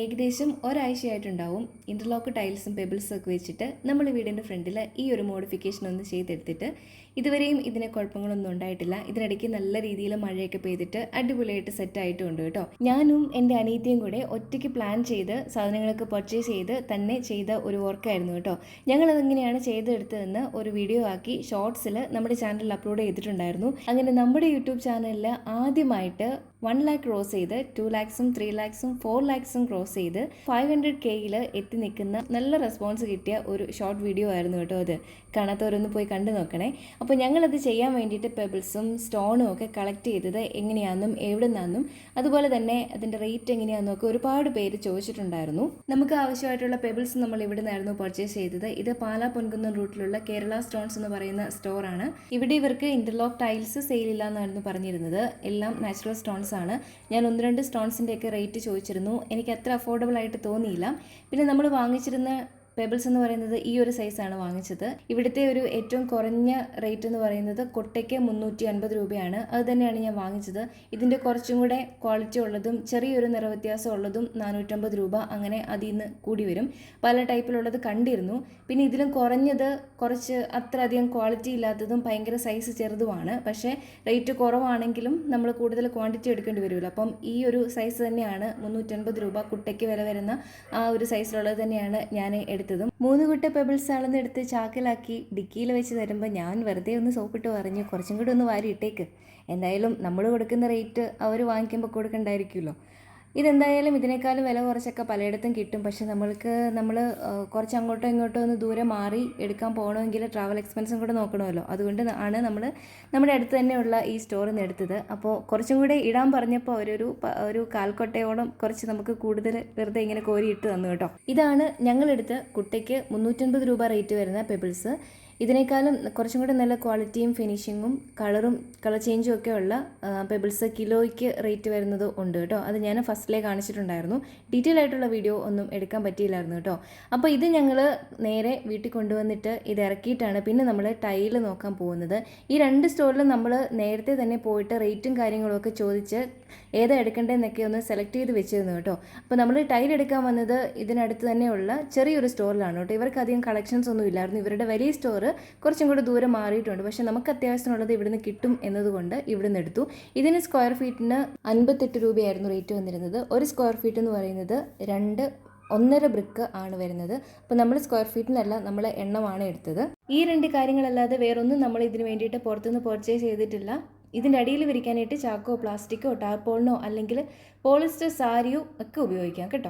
ഏകദേശം ഒരാഴ്ചയായിട്ടുണ്ടാവും. ഇന്റർലോക്ക് ടൈൽസും പെബിൾസും ഒക്കെ വെച്ചിട്ട് നമ്മൾ വീടിന്റെ ഫ്രണ്ടിൽ ഈ ഒരു മോഡിഫിക്കേഷൻ ഒന്ന് ചെയ്തെടുത്തിട്ട് ഇതുവരെയും ഇതിന് കുഴപ്പങ്ങളൊന്നും ഉണ്ടായിട്ടില്ല. ഇതിനിടയ്ക്ക് നല്ല രീതിയിൽ മഴയൊക്കെ പെയ്തിട്ട് അടിപൊളിയായിട്ട് സെറ്റ് ആയിട്ടുണ്ട് കേട്ടോ. ഞാനും എന്റെ അനീതിയും കൂടെ ഒറ്റയ്ക്ക് പ്ലാൻ ചെയ്ത് സാധനങ്ങളൊക്കെ പർച്ചേസ് ചെയ്ത് തന്നെ ചെയ്ത ഒരു വർക്കായിരുന്നു കേട്ടോ. ഞങ്ങളതെങ്ങനെയാണ് ചെയ്തെടുത്തതെന്ന് ഒരു വീഡിയോ ആക്കി ഷോർട്സിൽ നമ്മുടെ ചാനലിൽ അപ്ലോഡ് ചെയ്തിട്ടുണ്ടായിരുന്നു. അങ്ങനെ നമ്മുടെ യൂട്യൂബ് ചാനലിൽ ആദ്യമായിട്ട് വൺ ലാക്ക് ക്രോസ് ചെയ്ത് ടു ലാക്സും ത്രീ ലാക്സും ഫോർ ലാക്സും ക്രോസ് ചെയ്ത് ഫൈവ് ഹൺഡ്രഡ് കെയിൽ എത്തി നിൽക്കുന്ന നല്ല റെസ്പോൺസ് കിട്ടിയ ഒരു ഷോർട്ട് വീഡിയോ ആയിരുന്നു കേട്ടോ അത്. കാണാത്തവരൊന്ന് പോയി കണ്ടു നോക്കണേ. അപ്പോൾ ഞങ്ങളത് ചെയ്യാൻ വേണ്ടിയിട്ട് പെബിൾസും സ്റ്റോണും ഒക്കെ കളക്ട് ചെയ്തത് എങ്ങനെയാണെന്നും എവിടെ നിന്നാണെന്നും അതുപോലെ തന്നെ അതിന്റെ റേറ്റ് എങ്ങനെയാണെന്നും ഒക്കെ ഒരുപാട് പേര് ചോദിച്ചിട്ടുണ്ടായിരുന്നു. നമുക്ക് ആവശ്യമായിട്ടുള്ള പെബിൾസ് നമ്മൾ ഇവിടെ നിന്നായിരുന്നു പർച്ചേസ് ചെയ്തത്? ഇത് പാലാ പൊൻകുന്നം റൂട്ടിലുള്ള കേരള സ്റ്റോൺസ് എന്ന് പറയുന്ന സ്റ്റോറാണ് ഇവിടെ ഇവർക്ക് ഇന്റർലോക്ക് ടൈൽസ് സെയിൽ ഇല്ല എന്നായിരുന്നു പറഞ്ഞിരുന്നത്. എല്ലാം നാച്ചുറൽ സ്റ്റോൺസ് ആണ്. ഞാൻ ഒന്ന് രണ്ട് സ്റ്റോൺസിന്റെയൊക്കെ റേറ്റ് ചോദിച്ചിരുന്നു. എനിക്ക് അത്ര അഫോർഡബിൾ ആയിട്ട് തോന്നിയില്ല. പിന്നെ നമ്മൾ വാങ്ങിച്ചിരുന്ന പെബിൾസ് എന്ന് പറയുന്നത് ഈ ഒരു സൈസാണ് വാങ്ങിച്ചത്. ഇവിടുത്തെ ഒരു ഏറ്റവും കുറഞ്ഞ റേറ്റ് എന്ന് പറയുന്നത് കൊട്ടയ്ക്ക് മുന്നൂറ്റി അൻപത് രൂപയാണ്. അത് തന്നെയാണ് ഞാൻ വാങ്ങിച്ചത്. ഇതിന്റെ കുറച്ചും കൂടെ ക്വാളിറ്റി ഉള്ളതും ചെറിയൊരു നിറവ്യത്യാസം ഉള്ളതും നാനൂറ്റമ്പത് രൂപ. അങ്ങനെ അതിൽ നിന്ന് കൂടി വരും. പല ടൈപ്പിലുള്ളത് കണ്ടിരുന്നു. പിന്നെ ഇതിലും കുറഞ്ഞത് കുറച്ച് അത്ര അധികം ക്വാളിറ്റി ഇല്ലാത്തതും ഭയങ്കര സൈസ് ചെറുതുമാണ്. പക്ഷേ റേറ്റ് കുറവാണെങ്കിലും നമ്മൾ കൂടുതൽ ക്വാണ്ടിറ്റി എടുക്കേണ്ടി വരുമല്ലോ അപ്പം ഈ ഒരു സൈസ് തന്നെയാണ് മുന്നൂറ്റൻപത് രൂപ കുട്ടയ്ക്ക് വില വരുന്ന ആ ഒരു സൈസിലുള്ളത് തന്നെയാണ് ഞാൻ എടുത്തതും. മൂന്ന് കുട്ട പെബിൾസ് അളന്നെടുത്ത് ചാക്കിലാക്കി ഡിക്കിയിൽ വെച്ച് തരുമ്പോൾ ഞാൻ വെറുതെ ഒന്ന് സോപ്പിട്ട് പറഞ്ഞു കുറച്ചും കൂടി ഒന്ന് വാരി ഇട്ടേക്ക്. എന്തായാലും നമ്മൾ കൊടുക്കുന്ന റേറ്റ് അവർ വാങ്ങിക്കുമ്പോൾ കൊടുക്കണ്ടായിരിക്കുമല്ലോ. ഇതെന്തായാലും ഇതിനേക്കാളും വില കുറച്ചൊക്കെ പലയിടത്തും കിട്ടും. പക്ഷെ നമ്മൾക്ക് നമ്മൾ കുറച്ച് അങ്ങോട്ടോ ഇങ്ങോട്ടോ ഒന്ന് ദൂരെ മാറി എടുക്കാൻ പോകണമെങ്കിൽ ട്രാവൽ എക്സ്പെൻസും കൂടെ നോക്കണമല്ലോ. അതുകൊണ്ട് ആണ് നമ്മൾ നമ്മുടെ അടുത്ത് തന്നെയുള്ള ഈ സ്റ്റോറിൽ നിന്ന് എടുത്തത്. അപ്പോൾ കുറച്ചും കൂടെ ഇടാൻ പറഞ്ഞപ്പോൾ ഒരു ഒരു കാൽക്കൊട്ടയോളം കുറച്ച് നമുക്ക് കൂടുതൽ വെറുതെ ഇങ്ങനെ കോരി ഇട്ട് തന്നു കേട്ടോ. ഇതാണ് ഞങ്ങളെടുത്ത് കുട്ടയ്ക്ക് മുന്നൂറ്റൻപത് രൂപ റേറ്റ് വരുന്ന പെബിൾസ് ഇതിനേക്കാളും കുറച്ചും കൂടെ നല്ല ക്വാളിറ്റിയും ഫിനിഷിങ്ങും കളറും കളർ ചേഞ്ചും ഒക്കെ ഉള്ള പെബിൾസ് കിലോയ്ക്ക് റേറ്റ് വരുന്നത് ഉണ്ട് കേട്ടോ. അത് ഞാൻ ഫസ്റ്റിലേ കാണിച്ചിട്ടുണ്ടായിരുന്നു. ഡീറ്റെയിൽ ആയിട്ടുള്ള വീഡിയോ ഒന്നും എടുക്കാൻ പറ്റിയില്ലായിരുന്നു കേട്ടോ. അപ്പോൾ ഇത് ഞങ്ങൾ നേരെ വീട്ടിൽ കൊണ്ടുവന്നിട്ട് ഇത് ഇറക്കിയിട്ടാണ് പിന്നെ നമ്മൾ ടൈൽ നോക്കാൻ പോകുന്നത്. ഈ രണ്ട് സ്റ്റോറിലും നമ്മൾ നേരത്തെ തന്നെ പോയിട്ട് റേറ്റും കാര്യങ്ങളും ഒക്കെ ചോദിച്ച് ഏതാ എടുക്കേണ്ടതെന്നൊക്കെ ഒന്ന് സെലക്ട് ചെയ്ത് വെച്ചിരുന്നു കേട്ടോ. അപ്പോൾ നമ്മൾ ടൈൽ എടുക്കാൻ വന്നത് ഇതിനടുത്ത് തന്നെയുള്ള ചെറിയൊരു സ്റ്റോറിലാണ് കേട്ടോ. ഇവർക്ക് അധികം കളക്ഷൻസ് ഒന്നും ഇല്ലായിരുന്നു. ഇവരുടെ വലിയ സ്റ്റോർ കുറച്ചും കൂടി ദൂരം മാറിയിട്ടുണ്ട്. പക്ഷെ നമുക്ക് അത്യാവശ്യമുള്ളത് ഇവിടുന്ന് കിട്ടും എന്നതുകൊണ്ട് ഇവിടുന്ന് എടുത്തു. ഇതിന് സ്ക്വയർ ഫീറ്റിന് അൻപത്തെട്ട് രൂപയായിരുന്നു റേറ്റ് വന്നിരുന്നത്. ഒരു സ്ക്വയർ ഫീറ്റ് എന്ന് പറയുന്നത് രണ്ട് ഒന്നര ബ്രിക്ക് ആണ് വരുന്നത്. അപ്പോൾ നമ്മൾ സ്ക്വയർ ഫീറ്റിനല്ല നമ്മൾ എണ്ണമാണ് എടുത്തത്. ഈ രണ്ട് കാര്യങ്ങളല്ലാതെ വേറൊന്നും നമ്മൾ ഇതിന് വേണ്ടിയിട്ട് പുറത്തുനിന്ന് പർച്ചേസ് ചെയ്തിട്ടില്ല. ഇതിന്റെ അടിയിൽ വിരിക്കാനായിട്ട് ചാക്കോ പ്ലാസ്റ്റിക്കോ ടാർപോളിനോ അല്ലെങ്കിൽ പോളിസ്റ്റർ സാരിയോ ഒക്കെ ഉപയോഗിക്കാം കേട്ടോ.